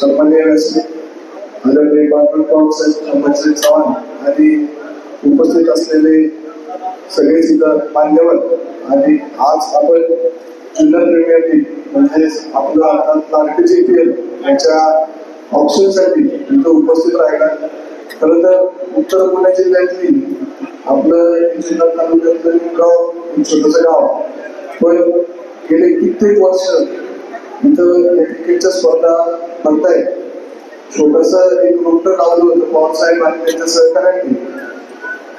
सन्मान्य व्यासपीठ आदरणीय डॉक्टर पवारसाहेब संभाजीसाहेब चव्हाण आणि उपस्थित असलेले सगळे सुद्धा मान्यवर. आणि आज आपण जुन्नर प्रीमियर लीग म्हणजेच आपला आता लाडके पी एल याच्या ऑप्शनसाठी इथं उपस्थित राहिला. खरं तर उत्तर पुणे जिल्ह्यातली आपलं जुन्नर तालुक्यातलं गाव हे छोटंसं गाव. पण गेले कित्येक वर्ष इथं क्रिकेटच्या स्पर्धा म्हणताय. छोटस एक रोपटं लावलं होतं पवार साहेब आणि त्यांच्या सहकार्याने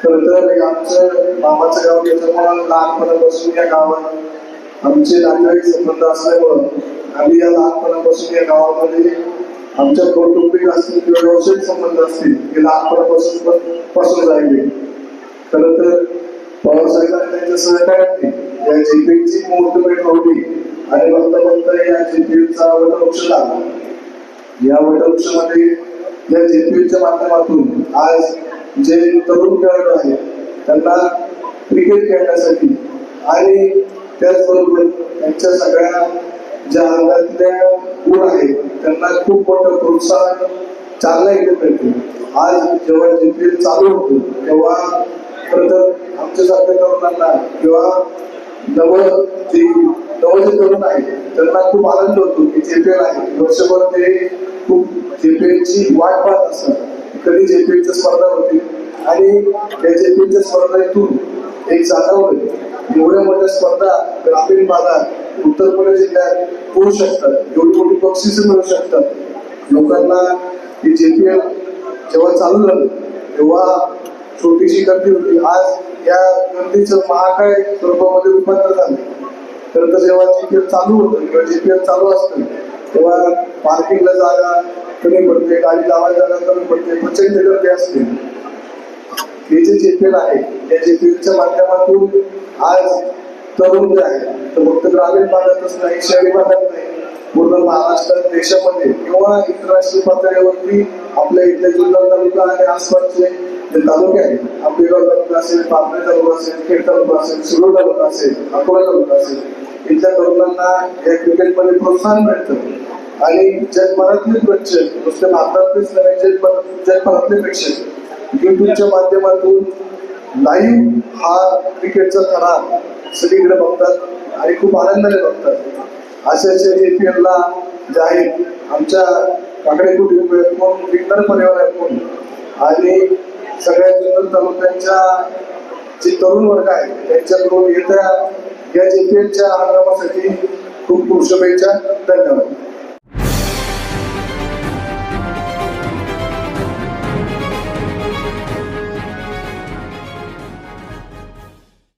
खरं तर आमचं मामाचं गाव त्याच्यामुळं लहानपणापासून या गावात आमचे नातेवाईक संबंध असल्यामुळं आम्ही या लहानपणापासून या गावामध्ये आमच्या कौटुंबिक असतील किंवा व्यावसायिक संबंध असतील हे लहानपणापासून पण- पासून राहिले. खरं तर पवार साहेबांनी त्यांच्या सहकार्याने या जीपीची मुहूर्तमेढ होती. आणि बघता बघता या जीपीचा वटवृक्ष लागला या वटवृक्षामध्ये या जेपीच्या माध्यमातून आज जे तरुण खेळाडू आहेत त्यांना क्रिकेट खेळण्यासाठी आणि त्याचबरोबर त्यांच्या सगळ्या ज्या अंगातल्या गुण आहेत त्यांना खूप मोठं प्रोत्साहन चालना इथे मिळते. आज जेव्हा जेपीएल चालू होतो तेव्हा प्रथम आमच्यासारख्या तरुणांना किंवा नव जे जवळचे तरुण आहे त्यांना खूप आनंद होतो की जेपेल आहे वर्षभर ते खूप जेपेलची वाट पाहत असतात. कधी जेपेलच्या स्पर्धा होती आणि त्या जेपेलच्या स्पर्धेतून एक जाणवलं एवढ्या मोठ्या स्पर्धा ग्रामीण भागात उत्तर प्रदेश जिल्ह्यात होऊ शकतात. एवढी मोठी बक्षिसं मिळू शकतात. लोकांना ही जेपीएल जेव्हा चालू झालं तेव्हा छोटीशी गर्दी होती. आज या गर्दीचं महाकाय स्वरूपामध्ये रूपांतर झालं. तर जेव्हा जीपीएल चालू होतं. किंवा जीपीएल चालू असतं तेव्हा पार्किंगला जागा कमी पडते गाडी लावायला जागा कमी पडते प्रचंड गर्दी असते. हे जे जीपीएल आहे या जीपीएलच्या माध्यमातून आज तरुण जे आहे तर फक्त ग्रामीण भागातच नाही शहरी भागात नाही पूर्ण महाराष्ट्रात देशामध्ये किंवा इंटरनॅशनल पातळीवरती आपल्या इथल्या जुन्नर तालुका आणि आसपासचे ते तालुके आहेत आंबेगाव तालुका असेल पापणे तालुका असेल खेड तालुका असेल शिरोळ तालुका असेल अकोला तालुका असेल इथल्या तरुणांना या क्रिकेटमध्ये प्रोत्साहन मिळतं. आणि जगभरातले प्रेक्षक नुसते भारतातलेच नव्हे जगभर जगभरातले प्रेक्षक युट्यूबच्या माध्यमातून लाईव्ह हा क्रिकेटचा थरा सगळीकडे बघतात आणि खूप आनंदाने बघतात. असे असे ए पी एलला जे आहेत आमच्या काकडे कुटुंब ऐकून परिवार ऐकून आणि सगळ्या जुन्नर तालुक्यांच्या जे तरुण वर्ग आहे त्यांच्याकडून येत्या या जेपीएलच्या हंगामासाठी खूप खूप शुभेच्छा धन्यवाद.